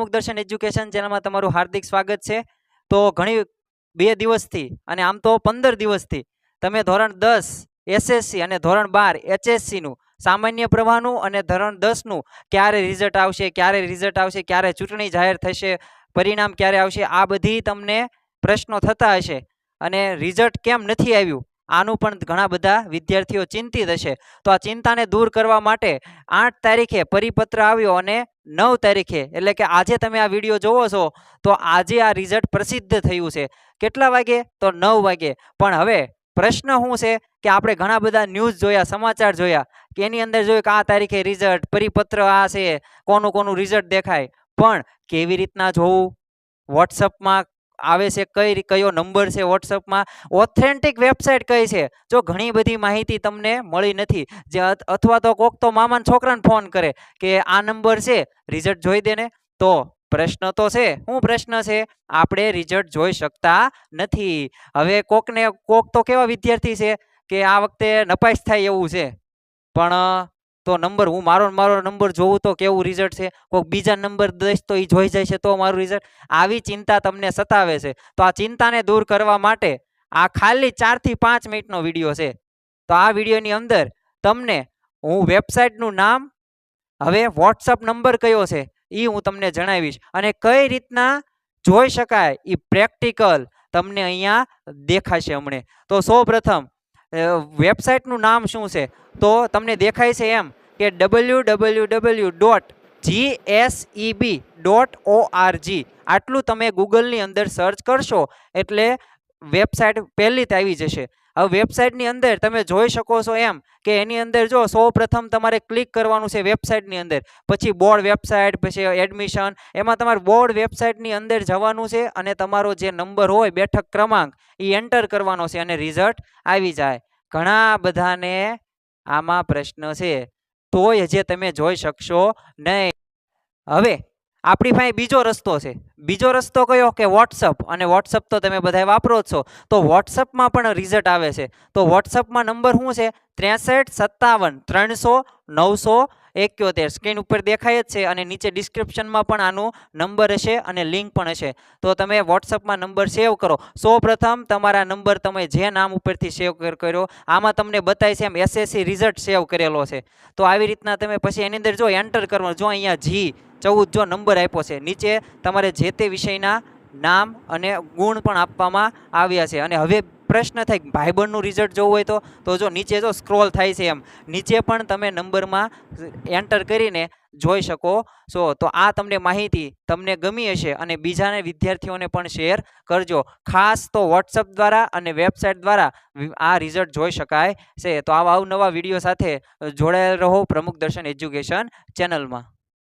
પ્રમુખ દર્શન એજ્યુકેશન ચેનલમાં તમારું હાર્દિક સ્વાગત છે. તો ઘણી બે દિવસથી અને આમ તો પંદર દિવસથી તમે ધોરણ દસ, એસએસસી અને ધોરણ બાર, એચએસસીનું સામાન્ય પ્રવાહનું અને ધોરણ દસનું ક્યારે રિઝલ્ટ આવશે, ક્યારે રિઝલ્ટ આવશે, ક્યારે ચૂંટણી જાહેર થશે, પરિણામ ક્યારે આવશે, આ બધી તમને પ્રશ્નો થતા હશે અને રિઝલ્ટ કેમ નથી આવ્યું, આનું પણ ઘણા બધા વિદ્યાર્થીઓ ચિંતિત હશે. તો આ ચિંતાને દૂર કરવા માટે આઠ તારીખે પરિપત્ર આવ્યો અને નવ તારીખે, એટલે કે આજે તમે આ વીડિયો જોવો છો, તો આજે આ રિઝલ્ટ પ્રસિદ્ધ થયું છે. કેટલા વાગે? તો નવ વાગે. પણ હવે પ્રશ્ન શું છે કે આપણે ઘણા બધા ન્યૂઝ જોયા, સમાચાર જોયા, કે એની અંદર જોયું કે આ તારીખે રિઝલ્ટ પરિપત્ર આ છે, કોનું કોનું રિઝલ્ટ દેખાય. પણ કેવી રીતના જોવું? વોટ્સઅપમાં આવે છે, કઈ કયો નંબર છે વોટ્સઅપમાં ઓથેન્ટિક વેબસાઇટ કઈ છે? જો ઘણી બધી માહિતી તમને મળી નથી, જે અથવા તો કોક તો મામાના છોકરાને ફોન કરે કે આ નંબર છે રિઝલ્ટ જોઈ દેને. તો પ્રશ્ન તો છે. શું પ્રશ્ન છે? આપણે રિઝલ્ટ જોઈ શકતા નથી. હવે કોકને, કોક તો કેવા વિદ્યાર્થી છે કે આ વખતે નપાસ થાય એવું છે. પણ તો નંબર હું મારો મારો નંબર જોઉં તો કેવું રિઝલ્ટ છે? કોઈક બીજા નંબર દઈશ તો એ જોઈ જાય છે તો મારું રિઝલ્ટ આવી ચિંતા તમને સતાવે છે. તો આ ચિંતાને દૂર કરવા માટે આ ખાલી ચારથી પાંચ મિનિટનો વીડિયો છે. તો આ વિડીયોની અંદર તમને હું વેબસાઇટનું નામ, હવે વોટ્સઅપ નંબર કયો છે એ હું તમને જણાવીશ. અને કઈ રીતના જોઈ શકાય એ પ્રેક્ટિકલ તમને અહીંયા દેખાશે હમણે. તો સૌ પ્રથમ વેબસાઇટનું નામ શું છે? તો તમને દેખાય છે એમ કે W W W dot G S E dot O R G આટલું તમે ગૂગલની અંદર સર્ચ કરશો એટલે વેબસાઇટ પહેલી જ આવી જશે. હવે વેબસાઇટની અંદર તમે જોઈ શકો છો એમ કે એની અંદર જો સૌ પ્રથમ તમારે ક્લિક કરવાનું છે વેબસાઇટની અંદર. પછી બોર્ડ વેબસાઇટ પછી એડમિશન એમાં તમારે બોર્ડ વેબસાઇટની અંદર જવાનું છે અને તમારો જે નંબર હોય, બેઠક ક્રમાંક, એ એન્ટર કરવાનો છે અને રિઝલ્ટ આવી જાય. ઘણા બધાને આમાં પ્રશ્ન છે. તોય જે તમે જોઈ શકશો નહીં. હવે, આપણી પાસે બીજો રસ્તો છે. બીજો રસ્તો કયો કે વોટ્સઅપ અને વોટ્સઅપ તો તમે બધા વાપરો છો. તો વોટ્સઅપમાં પણ રિઝલ્ટ આવે છે. તો વોટ્સઅપમાં નંબર શું છે? ત્રેસઠ સત્તાવન, ત્રણસો, નવસો એક્યોતેર. સ્ક્રીન ઉપર દેખાય જ છે અને નીચે ડિસ્ક્રિપ્શનમાં પણ આનું નંબર હશે અને લિંક પણ હશે. તો તમે વોટ્સઅપમાં નંબર સેવ કરો. સૌ પ્રથમ તમારા નંબર તમે જે નામ ઉપરથી સેવ કર્યો, આમાં તમને બતાય છે એમ એસએસસી રિઝલ્ટ સેવ કરેલો છે. તો આવી રીતના તમે પછી એની અંદર જો એન્ટર કરવાનું, જો અહીંયા જી ચૌદ જો નંબર આપ્યો છે, નીચે તમારે જે તે વિષયના નામ અને ગુણ પણ આપવામાં આવ્યા છે. અને હવે પ્રશ્ન થાય ભાઈબંધનું રિઝલ્ટ જોવું હોય તો તો જો નીચે જો સ્ક્રોલ થાય છે એમ, નીચે પણ તમે નંબરમાં એન્ટર કરીને જોઈ શકો. છો તો આ તમને માહિતી તમને ગમી હશે અને બીજાને વિદ્યાર્થીઓને પણ શેર કરજો. ખાસ તો વોટ્સઅપ દ્વારા અને વેબસાઇટ દ્વારા આ રિઝલ્ટ જોઈ શકાય છે. તો આવા અવનવા વીડિયો સાથે જોડાયેલ રહો પ્રમુખ દર્શન એજ્યુકેશન ચેનલમાં.